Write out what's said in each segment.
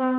శ్రావణ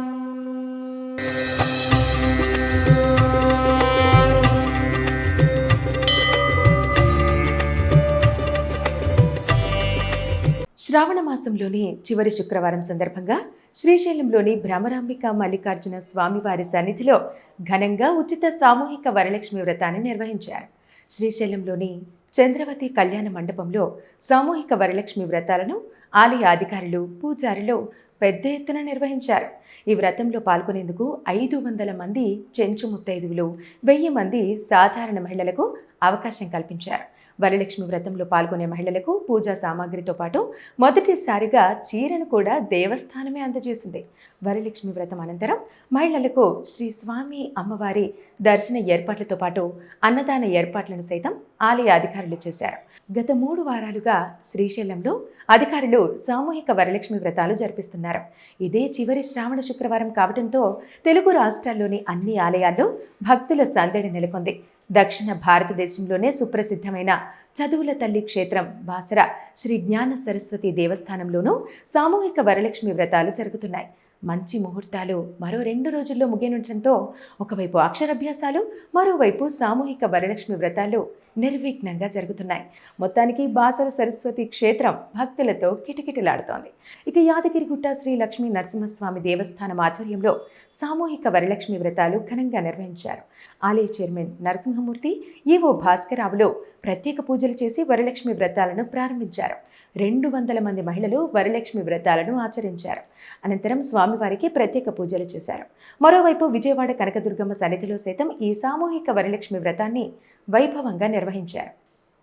మాసంలోని చివరి శుక్రవారం సందర్భంగా శ్రీశైలంలోని భ్రమరాంబిక మల్లికార్జున స్వామివారి సన్నిధిలో ఘనంగా ఉచిత సామూహిక వరలక్ష్మి వ్రతాన్ని నిర్వహించారు. శ్రీశైలంలోని చంద్రవతి కళ్యాణ మండపంలో సామూహిక వరలక్ష్మి వ్రతాలను ఆలయ అధికారులు పూజారులు పెద్ద ఎత్తున నిర్వహించారు. ఈ వ్రతంలో పాల్గొనేందుకు ఐదు వందల మంది చెంచు ముత్తైదువులు వెయ్యి మంది సాధారణ మహిళలకు అవకాశం కల్పించారు. వరలక్ష్మి వ్రతంలో పాల్గొనే మహిళలకు పూజా సామాగ్రితో పాటు మొదటిసారిగా చీరను కూడా దేవస్థానమే అందజేసింది. వరలక్ష్మి వ్రతం అనంతరం మహిళలకు శ్రీ స్వామి అమ్మవారి దర్శన ఏర్పాట్లతో పాటు అన్నదాన ఏర్పాట్లను సైతం ఆలయ అధికారులు చేశారు. గత మూడు వారాలుగా శ్రీశైలంలో అధికారులు సామూహిక వరలక్ష్మి వ్రతాలు జరిపిస్తున్నారు. ఇదే చివరి శ్రావణ శుక్రవారం కావడంతో తెలుగు రాష్ట్రాల్లోని అన్ని ఆలయాల్లో భక్తుల సందడి నెలకొంది. దక్షిణ భారతదేశంలోనే సుప్రసిద్ధమైన చదువుల తల్లి క్షేత్రం బాసర శ్రీ జ్ఞాన సరస్వతి దేవస్థానంలోనూ సామూహిక వరలక్ష్మి వ్రతాలు జరుగుతున్నాయి. మంచి ముహూర్తాలు మరో రెండు రోజుల్లో ముగియనుండటంతో ఒకవైపు అక్షరాభ్యాసాలు మరోవైపు సామూహిక వరలక్ష్మి వ్రతాలు నిర్విఘ్నంగా జరుగుతున్నాయి. మొత్తానికి బాసర సరస్వతి క్షేత్రం భక్తులతో కిటకిటలాడుతోంది. ఇక యాదగిరిగుట్ట శ్రీ లక్ష్మీ నరసింహస్వామి దేవస్థానం ఆధ్వర్యంలో సామూహిక వరలక్ష్మి వ్రతాలు ఘనంగా నిర్వహించారు. ఆలయ చైర్మన్ నరసింహమూర్తి ఈవో భాస్కరావులు ప్రత్యేక పూజలు చేసి వరలక్ష్మి వ్రతాలను ప్రారంభించారు. రెండు వందల మంది మహిళలు వరలక్ష్మి వ్రతాలను ఆచరించారు. అనంతరం స్వామి స్వామివారికి ప్రత్యేక పూజలు చేశారు. మరోవైపు విజయవాడ కనకదుర్గమ్మ సన్నిధిలో సైతం ఈ సామూహిక వరలక్ష్మి వ్రతాన్ని వైభవంగా నిర్వహించారు.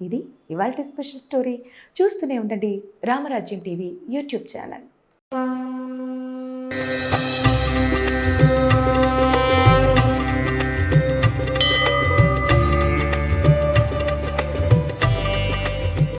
ఇది ఇవాల్టి స్పెషల్ స్టోరీ. చూస్తూనే ఉండండి రామరాజ్యం టీవీ యూట్యూబ్ ఛానల్.